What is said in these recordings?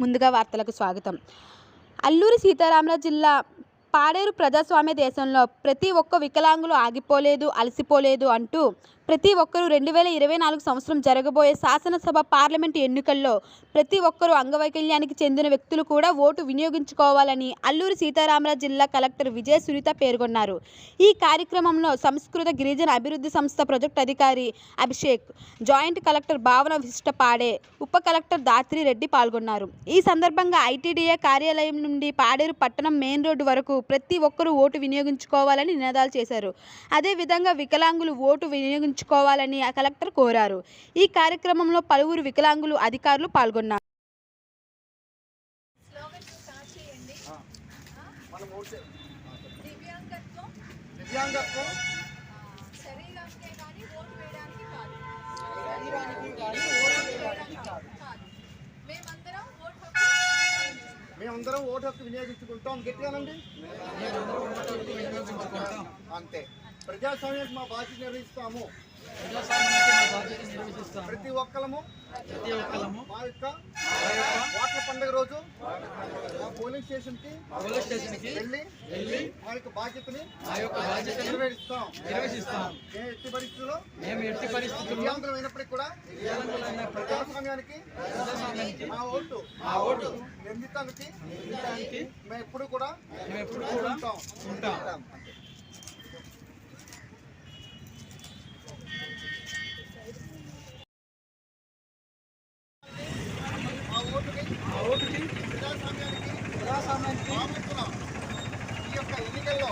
ముందుగా వార్తలకు స్వాగతం. అల్లూరి సీతారామరాజు జిల్లా పాడేరు ప్రజాస్వామ్య దేశంలో ప్రతి ఒక్క వికలాంగులు ఆగిపోలేదు అలసిపోలేదు అంటూ ప్రతి ఒక్కరూ రెండు వేల ఇరవై నాలుగు సంవత్సరం జరగబోయే శాసనసభ పార్లమెంటు ఎన్నికల్లో ప్రతి ఒక్కరూ అంగవైకల్యానికి చెందిన వ్యక్తులు కూడా ఓటు వినియోగించుకోవాలని అల్లూరి సీతారామరాజు జిల్లా కలెక్టర్ విజయ సునీత పేర్కొన్నారు. ఈ కార్యక్రమంలో సంస్కృత గిరిజన అభివృద్ధి సంస్థ ప్రాజెక్ట్ అధికారి అభిషేక్ జాయింట్ కలెక్టర్ భావన విశిష్ట పాడే ఉప కలెక్టర్ దాత్రి రెడ్డి పాల్గొన్నారు. ఈ సందర్భంగా ఐటీడీఏ కార్యాలయం నుండి పాడేరు పట్టణం మెయిన్ రోడ్డు వరకు ప్రతి ఒక్కరూ ఓటు వినియోగించుకోవాలని నినాదాలు చేశారు. అదేవిధంగా వికలాంగులు ఓటు వినియోగించుకోవాలని ఆ కలెక్టర్ కోరారు. ఈ కార్యక్రమంలో పలువురు వికలాంగులు అధికారులు పాల్గొన్నారు. దివ్యాంగత్వం దివ్యాంగత్వం శరీరానికే కానీ ఓటు వేయడానికి కాదు. శరీరానికి కానీ ఓటు వేయడానికి కాదు. కాదు మేమందరం ఓటు హక్కు వినియోగించుకుంటాం. మేమందరం ఓటు హక్కు వినియోగించుకుంటాం. గట్టిగానండి? అంతే. ప్రజాస్వామ్యానికి మా బాధ్యత నిర్వహిస్తాము. ప్రతి ఒక్కరము మా యొక్క ఓట్ల పండుగ రోజు మా పోలింగ్ స్టేషన్కి పోలీస్ స్టేషన్కి వెళ్ళి వెళ్ళి మా యొక్క బాధ్యతని ఆ యొక్క బాధ్యతను నెరవేరుస్తాం. నిర్వహిస్తాం ఏ ఎట్టి పరిస్థితుల్లో మేము ఎట్టి పరిస్థితుల్లో దివ్యాంగులం అయినప్పటికీ కూడా ప్రజాస్వామ్యానికి మా ఓటు ఆ ఓటు నిర్మితానికి నిర్మితానికి మేము ఎప్పుడు కూడా మేము ఎప్పుడు కూడా ఉంటాం. ఉంటాం. రాబోతున్న ఈ యొక్క ఎన్నికల్లో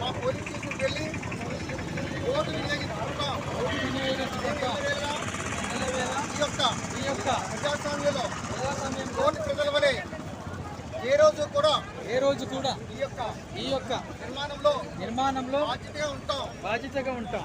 మా పోలీస్ స్టేషన్కి వెళ్ళి ఓటు వినియోగించుకుంటాం ఈ యొక్క ఈ యొక్క ప్రజాస్వామ్యంలో ప్రజాస్వామ్యం ఓటు ప్రజల వలె ఏ రోజు కూడా ఏ రోజు కూడా ఈ యొక్క ఈ యొక్క నిర్మాణంలో నిర్మాణంలో బాధ్యతగా ఉంటాం. బాధ్యతగా ఉంటాం.